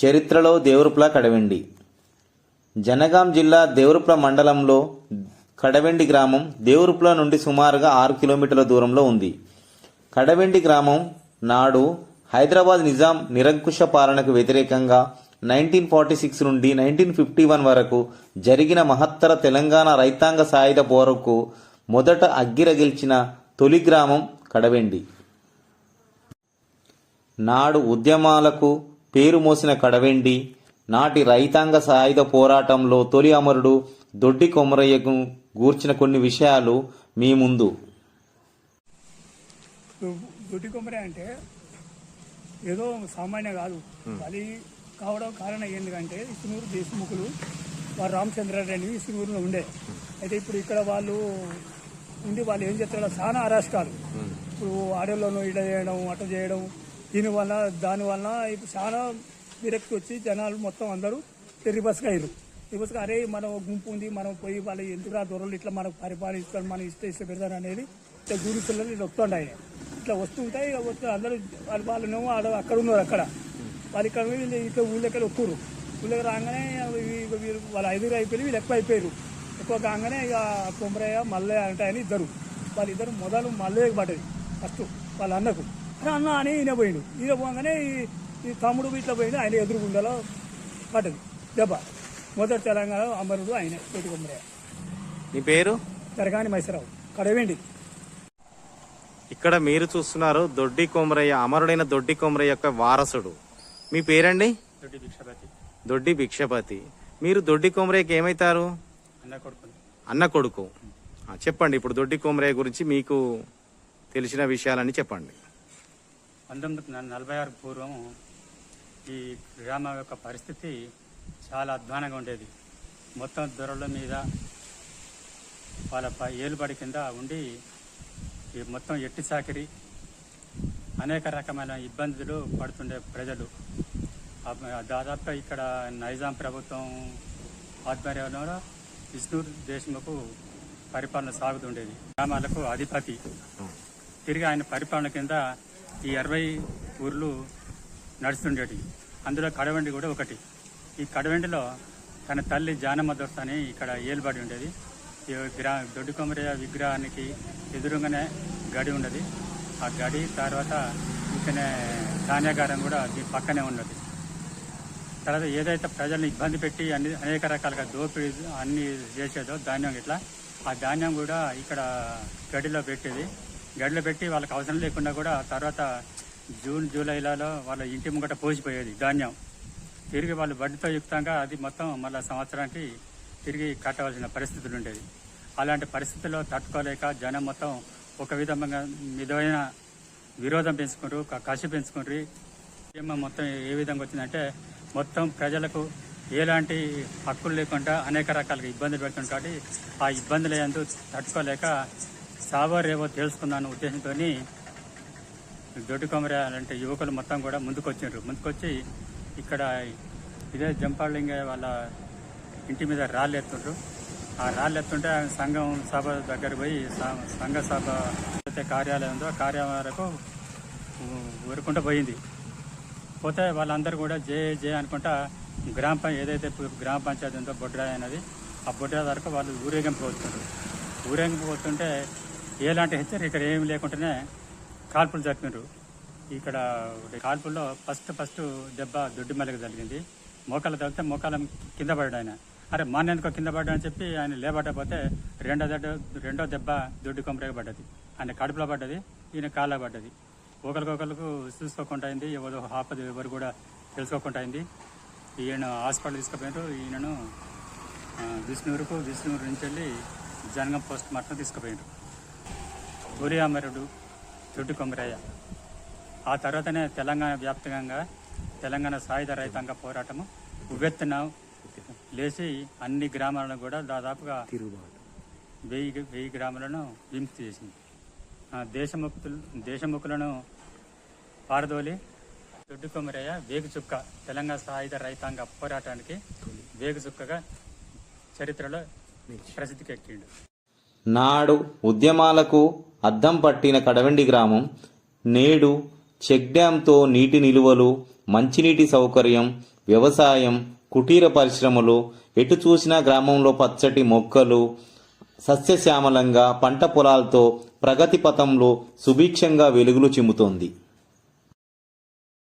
చరిత్రలో దేవరుప్ల కడవెండి. జనగాం జిల్లా దేవరుప్ల మండలంలో కడవెండి గ్రామం దేవరుప్ల నుండి సుమారుగా ఆరు కిలోమీటర్ల దూరంలో ఉంది. కడవెండి గ్రామం నాడు హైదరాబాద్ నిజాం నిరంకుశ పాలనకు వ్యతిరేకంగా నైన్టీన్ ఫార్టీ సిక్స్ నుండి నైన్టీన్ ఫిఫ్టీ వన్ వరకు జరిగిన మహత్తర తెలంగాణ రైతాంగ సాయుధ పోరుకు మొదట అగ్గిరగిల్చిన తొలి గ్రామం కడవెండి. నాడు ఉద్యమాలకు పేరు మోసిన కడవెండి. నాటి రైతాంగ సాయుధ పోరాటంలో తొలి అమరుడు దొడ్డి కొమరయ్యకు గూర్చిన కొన్ని విషయాలు మీ ముందు. దొడ్డి కొమ్మరి అంటే ఏదో సామాన్య కాదు. బలి కావడం కారణం ఏంటంటే ఇసునూరు దేశముఖులు వారు రామచంద్రారెడ్డి ఇసునూరులో ఉండే. అయితే ఇప్పుడు ఇక్కడ వాళ్ళు ఉండి వాళ్ళు ఏం చేస్తారో చాలా అరాష్ట్రాలు ఇప్పుడు ఆడలోనూ ఇడ చేయడం అట చేయడం దీనివల్ల దానివల్ల ఇప్పుడు చాలా విరక్తి వచ్చి జనాలు మొత్తం అందరూ రిబస్గా అయ్యారు. రిబస్గా అరే మనం గుంపు ఉంది మనం పోయి వాళ్ళు ఎందుకురా దొరలు ఇట్లా మనకు పరిపాలిస్తారు మనం ఇష్ట ఇష్ట పెడతారు అనేది ఇట్లా గురి పిల్లలు ఇట్లా వస్తుంటాయి ఇట్లా వస్తుంటాయి ఇక అందరూ వాళ్ళు వాళ్ళనేమో ఆడ అక్కడ ఉన్నారు అక్కడ. వాళ్ళు ఇక్కడ ఇట్లా ఊళ్ళెక్కడ ఒక్కరు. ఊళ్ళకి రాగానే వీళ్ళు వాళ్ళ ఐదుగురు అయిపోయి వీళ్ళు ఎక్కువ అయిపోయారు. ఎక్కువ కాగానే ఇక కొమరయ్య మల్లయ్య అంటాయని ఇద్దరు. వాళ్ళిద్దరు మొదలు మల్లయ్యకి పడ్డది ఫస్ట్ వాళ్ళ అన్నకు. అన్న అని ఈయన పోయిండు. ఈయన పోగానే ఈ- తమ్ముడు ఇట్లా పోయిండు ఆయన ఎదురుగుండలో పడ్డది. దెబ్బ. మొదటి తెలంగాణ అమరుడు ఆయన తోటి కొమరయ్య నీ పేరు? జరగాని మైసరావు. కడవేండి ఇక్కడ మీరు చూస్తున్నారు దొడ్డి కొమరయ్య అమరుడైన దొడ్డి కొమరయ్య యొక్క వారసుడు. మీ పేరండి? దొడ్డి భిక్షపతి. దొడ్డి భిక్షపతి. మీరు దొడ్డి కొమరయ్యకి ఏమైతారు? అన్న కొడుకు అన్న కొడుకు. ఆ, చెప్పండి ఇప్పుడు దొడ్డి కొమరయ్య గురించి మీకు తెలిసిన విషయాలన్నీ చెప్పండి. పంతొమ్మిది నలభై ఆరు పూర్వం ఈ గ్రామం యొక్క పరిస్థితి చాలా అధ్వానంగా ఉండేది. మొత్తం దొరల మీద వాళ్ళ ఏలుబడి కింద ఉండి ఈ మొత్తం ఎట్టి చాకిరి అనేక రకమైన ఇబ్బందులు పడుతుండే ప్రజలు. దాదాపుగా ఇక్కడ నైజాం ప్రభుత్వం ఆధ్వర్యంలో విష్ణు దేశముకు పరిపాలన సాగుతుండేది. గ్రామాలకు అధిపతి. తిరిగి ఆయన పరిపాలన కింద ఈ అరవై ఊర్లు నడుస్తుండేటి. అందులో కడవండి కూడా ఒకటి. ఈ కడవండిలో తన తల్లి జానమ్మ దొరత అని ఇక్కడ ఏలుబడి ఉండేది. ఈ గ్రా దొడ్డి కొమరయ్య విగ్రహానికి ఎదురుగానే గడి ఉన్నది. ఆ గడి తర్వాత ఇకనే ధాన్యాగారం కూడా దీని పక్కనే ఉన్నది. తర్వాత ఏదైతే ప్రజల్ని ఇబ్బంది పెట్టి అన్ని అనేక రకాలుగా దోపిడీ అన్ని చేసేదో ధాన్యం ఇట్లా ఆ ధాన్యం కూడా ఇక్కడ గడిలో పెట్టేది. గడిలో పెట్టి వాళ్ళకి అవసరం లేకుండా కూడా తర్వాత జూన్ జూలైలలో వాళ్ళ ఇంటి ముంగట పోసిపోయేది ధాన్యం. తిరిగి వాళ్ళు వడ్డీతో యుక్తంగా అది మొత్తం మళ్ళీ సంవత్సరానికి తిరిగి కట్టవలసిన పరిస్థితులు ఉండేది అలాంటి పరిస్థితుల్లో తట్టుకోలేక జనం మొత్తం ఒక విధంగా విధమైన విరోధం పెంచుకుంటారు కసి పెంచుకుంటారు ఉద్యమం మొత్తం ఏ విధంగా వచ్చిందంటే మొత్తం ప్రజలకు ఎలాంటి హక్కులు లేకుండా అనేక రకాలుగా ఇబ్బందులు పెడుతుంది కాబట్టి ఆ ఇబ్బందులు ఎందుకు తట్టుకోలేక సావో రేవో తెలుసుకుందాన్న ఉద్దేశంతో దొడ్డి కొమర అలాంటి యువకులు మొత్తం కూడా ముందుకొచ్చిండ్రు ముందుకొచ్చి ఇక్కడ ఇదే జంపాళలింగయ్య వాళ్ళ ఇంటి మీద రాళ్ళు ఎత్తుండ్రు. ఆ రాళ్ళు ఎత్తుంటే ఆయన సంఘం సభ దగ్గర పోయి సంఘ సభ ఏదైతే కార్యాలయం ఉందో ఆ ఊరుకుంటూ పోయింది. పోతే వాళ్ళందరూ కూడా జే జే అనుకుంటా గ్రామ ఏదైతే గ్రామ పంచాయతీ ఉందో బొడ్రాయ్ అనేది ఆ బొడ్రాయ్ వరకు వాళ్ళు ఊరేగింపు పోతుంటారు ఊరేగింపు పోతుంటే ఎలాంటి హెచ్చరిక ఏమి లేకుండానే కాల్పులు జరిపినారు. ఇక్కడ కాల్పుల్లో ఫస్ట్ ఫస్ట్ దెబ్బ దొడ్డి మల్లెకి జరిగింది. మోకాలు తగిలితే మోకాల కింద పడ్డాడు ఆయన. అరే మొన్న కింద పడ్డా అని చెప్పి ఆయన లేబట్టకపోతే రెండో దెబ్బ రెండో దెబ్బ దొడ్డి కొమ్మరేగా పడ్డది. ఆయన కడుపులో పడ్డది ఈయన కాళ్ళ పడ్డది. ఒకరికొకరికి చూసుకోకుండా అయింది. ఎవరు ఆపద ఎవరు కూడా తెలుసుకోకుండా అయింది. ఈయన హాస్పిటల్ తీసుకుపోయినారు. ఈయనను విష్ణూరుకు విష్ణూరు నుంచి వెళ్ళి జనగం పోస్ట్ మార్టం తీసుకుపోయినారు. తొలి అమరుడు దొడ్డి కొమరయ్య ఆ తర్వాతనే తెలంగాణ వ్యాప్తంగా తెలంగాణ సాయుధ రైతాంగ పోరాటము ఉవ్వెత్తున లేచి అన్ని గ్రామాలను కూడా దాదాపుగా వెయ్యి వెయ్యి గ్రామాలను విముక్తి చేసింది. దేశముక్తులు దేశముఖులను పారదోలి దొడ్డి కొమరయ్య వేగు చుక్క తెలంగాణ సాయుధ రైతాంగ పోరాటానికి వేగు చుక్కగా చరిత్రలో ప్రసిద్ధికెక్కిండు. నాడు ఉద్యమాలకు అద్దం పట్టిన కడవెండి గ్రామం. నేడు చెక్ డ్యాంతో నీటి నిలువలు మంచినీటి సౌకర్యం వ్యవసాయం కుటీర పరిశ్రమలు ఎటు చూసినా గ్రామంలో పచ్చటి మొక్కలు సస్యశ్యామలంగా పంట పొలాలతో ప్రగతి పథంలో సుభిక్షంగా వెలుగులు చిమ్ముతోంది.